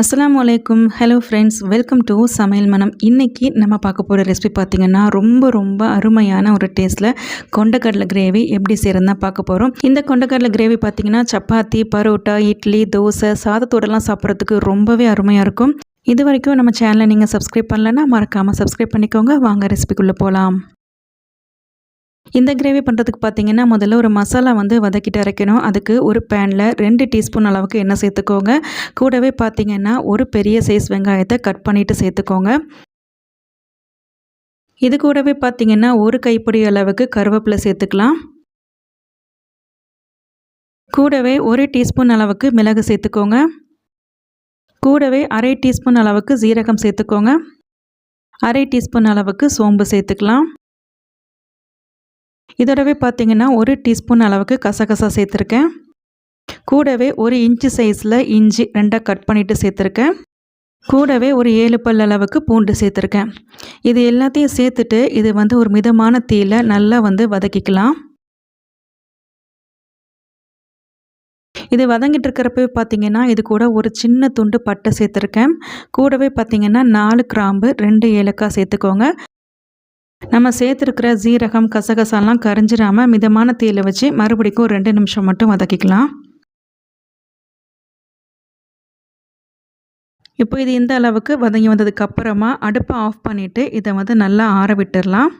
அஸ்லாம் வலைக்கும் hello friends welcome to சமையல் மனம். இன்றைக்கி நம்ம பார்க்க போகிற ரெசிபி பார்த்திங்கன்னா ரொம்ப ரொம்ப அருமையான ஒரு டேஸ்ட்டில் கொண்டக்கடலை கிரேவி எப்படி செய்கிறதுனா பார்க்க போகிறோம் இந்த கொண்டக்கடலை கிரேவி பார்த்திங்கன்னா சப்பாத்தி பரோட்டா இட்லி தோசை சாதத்தோடலாம் சாப்பிட்றதுக்கு ரொம்பவே அருமையாக இருக்கும். இது வரைக்கும் நம்ம சேனலை நீங்கள் சப்ஸ்கிரைப் பண்ணலன்னா மறக்காமல் சப்ஸ்கிரைப் பண்ணிக்கோங்க. வாங்க ரெசிபிக்குள்ளே போகலாம் இந்த கிரேவி பண்ணுறதுக்கு பார்த்தீங்கன்னா முதல்ல ஒரு மசாலா வந்து வதக்கிட்டு அரைக்கணும். அதுக்கு ஒரு பேனில் ரெண்டு டீஸ்பூன் அளவுக்கு எண்ணெய் சேர்த்துக்கோங்க. கூடவே பார்த்தீங்கன்னா ஒரு பெரிய சைஸ் வெங்காயத்தை கட் பண்ணிவிட்டு சேர்த்துக்கோங்க. இது கூடவே பார்த்தீங்கன்னா ஒரு கைப்பிடி அளவுக்கு கருவேப்பிலை சேர்த்துக்கலாம். கூடவே ஒரு டீஸ்பூன் அளவுக்கு மிளகு சேர்த்துக்கோங்க. கூடவே அரை டீஸ்பூன் அளவுக்கு ஜீரகம் சேர்த்துக்கோங்க. அரை டீஸ்பூன் அளவுக்கு சோம்பு சேர்த்துக்கலாம். இதோடவே பார்த்தீங்கன்னா ஒரு டீஸ்பூன் அளவுக்கு கசகசா சேர்த்துருக்கேன். கூடவே ஒரு இன்ச்சு சைஸில் இஞ்சி ரெண்டாக கட் பண்ணிவிட்டு சேர்த்துருக்கேன். கூடவே ஒரு ஏழு பல் அளவுக்கு பூண்டு சேர்த்துருக்கேன். இது எல்லாத்தையும் சேர்த்துட்டு இது வந்து ஒரு மிதமான தீயில் நல்லா வந்து வதக்கிக்கலாம். இது வதங்கிட்டு இருக்கிறப்பவே பார்த்தீங்கன்னா இது கூட ஒரு சின்ன துண்டு பட்டை சேர்த்துருக்கேன். கூடவே பார்த்தீங்கன்னா நாலு கிராம்பு ரெண்டு ஏலக்காய் சேர்த்துக்கோங்க. நம்ம சேர்த்துருக்கிற ஜீரகம் கசகசாலாம் கரைஞ்சிடாமல் மிதமான தீயில் வச்சு மறுபடிக்கும் ஒரு ரெண்டு நிமிஷம் மட்டும் வதக்கிக்கலாம். இப்போ இது இந்த அளவுக்கு வதங்கி வந்ததுக்கு அப்புறமா அடுப்பை ஆஃப் பண்ணிவிட்டு இதை வந்து நல்லா ஆற விட்டுடலாம்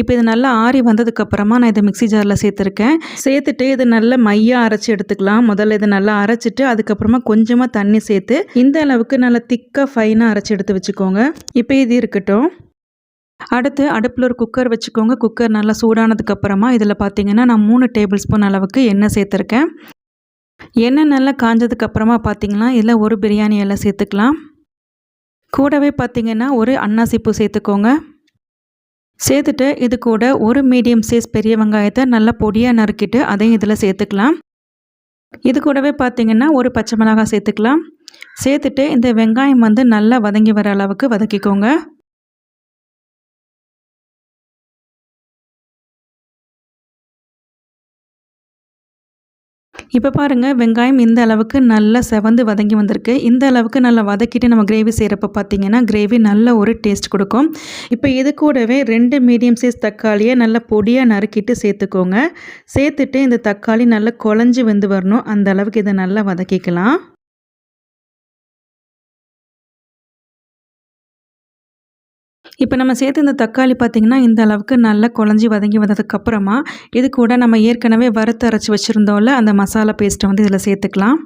இப்போ இது நல்லா ஆறி வந்ததுக்கப்புறமா நான் இதை மிக்சி ஜாரில் சேர்த்துருக்கேன். சேர்த்துட்டு இது நல்லா மையாக அரைச்சி எடுத்துக்கலாம். முதல்ல இதை நல்லா அரைச்சிட்டு அதுக்கப்புறமா கொஞ்சமாக தண்ணி சேர்த்து இந்த அளவுக்கு நல்லா திக்காக ஃபைனாக அரைச்சி எடுத்து வச்சுக்கோங்க. இப்போ இது இருக்கட்டும். அடுத்து அடுப்பில் ஒரு குக்கர் வச்சுக்கோங்க. குக்கர் நல்லா சூடானதுக்கப்புறமா இதில் பார்த்தீங்கன்னா நான் மூணு டேபிள் ஸ்பூன் அளவுக்கு எண்ணெய் சேர்த்துருக்கேன். எண்ணெய் நல்லா காஞ்சதுக்கப்புறமா பார்த்தீங்கன்னா இதில் ஒரு பிரியாணி எல்லாம் சேர்த்துக்கலாம். கூடவே பார்த்தீங்கன்னா ஒரு அன்னாசிப்பூ சேர்த்துக்கோங்க. சேர்த்துட்டு இது கூட ஒரு மீடியம் சைஸ் பெரிய வெங்காயத்தை நல்லா பொடியாக நறுக்கிட்டு அதையும் இதில் சேர்த்துக்கலாம். இது கூடவே பார்த்தீங்கன்னா ஒரு பச்சை மிளகாய் சேர்த்துக்கலாம். சேர்த்துட்டு இந்த வெங்காயம் வந்து நல்லா வதங்கி வர அளவுக்கு வதக்கிக்கோங்க. இப்போ பாருங்கள் வெங்காயம் இந்த அளவுக்கு நல்லா செவந்து வதங்கி வந்திருக்கு. இந்த அளவுக்கு நல்லா வதக்கிட்டு நம்ம கிரேவி செய்கிறப்ப பார்த்தீங்கன்னா கிரேவி நல்ல ஒரு டேஸ்ட் கொடுக்கும். இப்போ இது கூடவே ரெண்டு மீடியம் சைஸ் தக்காளியை நல்லா பொடியாக நறுக்கிட்டு சேர்த்துக்கோங்க. சேர்த்துட்டு இந்த தக்காளி நல்லா குழஞ்சி வந்து வரணும். அந்த அளவுக்கு இதை நல்லா வதக்கிக்கலாம். இப்போ நம்ம சேர்த்து இந்த தக்காளி பார்த்திங்கன்னா இந்த அளவுக்கு நல்லா குழஞ்சி வதங்கி வந்ததுக்கப்புறமா இது கூட நம்ம ஏற்கனவே வறுத்து அரைச்சி வச்சுருந்தோம்ல அந்த மசாலா பேஸ்ட்டை வந்து இதில் சேர்த்துக்கலாம்.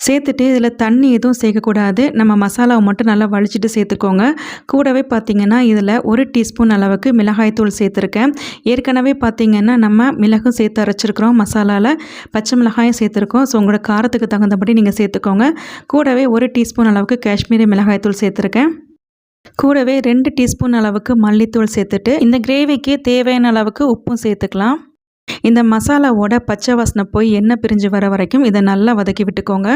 சேர்த்துட்டு இதில் தண்ணி எதுவும் சேர்க்கக்கூடாது. நம்ம மசாலாவை மட்டும் நல்லா வலிச்சிட்டு சேர்த்துக்கோங்க. கூடவே பார்த்திங்கன்னா இதில் ஒரு டீஸ்பூன் அளவுக்கு மிளகாய்த்தூள் சேர்த்துருக்கேன். ஏற்கனவே பார்த்திங்கன்னா நம்ம மிளகும் சேர்த்து அரைச்சிருக்கிறோம் மசாலாவில் பச்சை மிளகாயும் சேர்த்துருக்கோம். ஸோ உங்களோட காரத்துக்கு தகுந்தபடி நீங்கள் சேர்த்துக்கோங்க. கூடவே ஒரு டீஸ்பூன் அளவுக்கு காஷ்மீரி மிளகாய்த்தூள் சேர்த்துருக்கேன். கூடவே ரெண்டு டீஸ்பூன் அளவுக்கு மல்லித்தூள் சேர்த்துட்டு இந்த கிரேவிக்கு தேவையான அளவுக்கு உப்பும் சேர்த்துக்கலாம். இந்த மசாலாவோட பச்சை வாசனை போய் எண்ணெய் பிரிஞ்சு வர வரைக்கும் இதை நல்லா வதக்கி விட்டுக்கோங்க.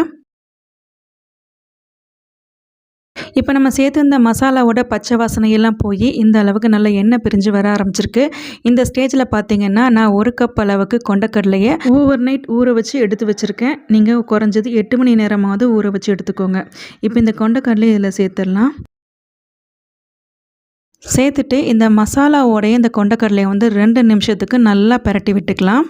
இப்போ நம்ம சேர்த்து இந்த மசாலாவோட பச்சை வாசனையெல்லாம் போய் இந்த அளவுக்கு நல்ல எண்ணெய் பிரிஞ்சு வர ஆரம்பிச்சிருக்கு. இந்த ஸ்டேஜில் பார்த்தீங்கன்னா நான் ஒரு கப் அளவுக்கு கொண்டக்கடலையை ஓவர் நைட் ஊற வச்சு எடுத்து வச்சுருக்கேன். நீங்கள் குறைஞ்சது எட்டு மணி நேரமாவது ஊற வச்சு எடுத்துக்கோங்க. இப்போ இந்த கொண்டக்கடலையை இதில் சேர்த்துடலாம். சேர்த்துட்டு இந்த மசாலாவோடைய இந்த கொண்டக்கடலையை வந்து ரெண்டு நிமிஷத்துக்கு நல்லா பரட்டி விட்டுக்கலாம்.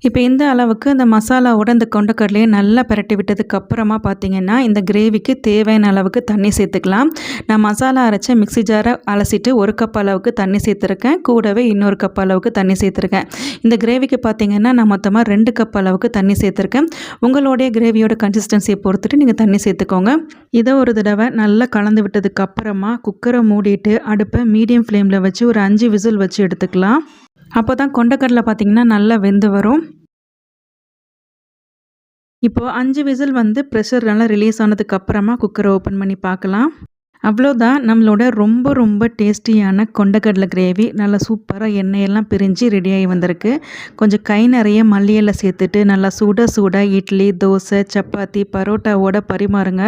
இப்போ இந்த அளவுக்கு அந்த மசாலாவோட இந்த கொண்டக்கடலையை நல்லா பரட்டி விட்டதுக்கு அப்புறமா பார்த்தீங்கன்னா இந்த கிரேவிக்கு தேவையான அளவுக்கு தண்ணி சேர்த்துக்கலாம். நான் மசாலா அரைச்ச மிக்சி ஜாரை அலசிட்டு ஒரு கப் அளவுக்கு தண்ணி சேர்த்துருக்கேன். கூடவே இன்னொரு கப் அளவுக்கு தண்ணி சேர்த்துருக்கேன். இந்த கிரேவிக்கு பார்த்தீங்கன்னா நான் மொத்தமாக ரெண்டு கப் அளவுக்கு தண்ணி சேர்த்துருக்கேன். உங்களுடைய கிரேவியோட கன்சிஸ்டன்சியை பொறுத்துட்டு நீங்கள் தண்ணி சேர்த்துக்கோங்க. இதை ஒரு தடவை நல்லா கலந்து விட்டதுக்கு அப்புறமா குக்கரை மூடிட்டு அடுப்பை மீடியம் ஃப்ளேமில் வச்சு ஒரு அஞ்சு விசில் வச்சு எடுத்துக்கலாம். அப்போ தான் கொண்டக்கடலை பார்த்திங்கன்னா நல்லா வெந்து வரும். இப்போது அஞ்சு விசில் வந்து ப்ரெஷர் நல்லா ரிலீஸ் ஆனதுக்கு அப்புறமா குக்கரை ஓப்பன் பண்ணி பார்க்கலாம். அவ்வளோதான். நம்மளோட ரொம்ப ரொம்ப டேஸ்டியான கொண்டக்கடலை கிரேவி நல்லா சூப்பராக எண்ணெயெல்லாம் பிரிஞ்சு ரெடியாகி வந்திருக்கு. கொஞ்சம் கை நிறைய மல்லியலை சேர்த்துட்டு நல்லா சுட சூட இட்லி தோசை சப்பாத்தி பரோட்டாவோட பரிமாறுங்க.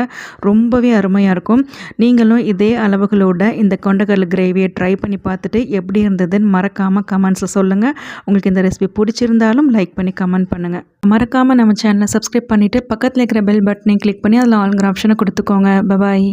ரொம்பவே அருமையாக இருக்கும். நீங்களும் இதே அளவுகளோட இந்த கொண்டக்கடலை கிரேவியை ட்ரை பண்ணி பார்த்துட்டு எப்படி இருந்ததுன்னு மறக்காமல் கமெண்ட்ஸில் சொல்லுங்கள் உங்களுக்கு இந்த ரெசிபி பிடிச்சிருந்தாலும் லைக் பண்ணி கமெண்ட் பண்ணுங்கள் மறக்காமல் நம்ம சேனலை சப்ஸ்கிரைப் பண்ணிவிட்டு பக்கத்தில் இருக்கிற பெல் பட்டனை கிளிக் பண்ணி அதில் ஆளுங்கிற ஆப்ஷனை கொடுத்துக்கோங்க. பபாய்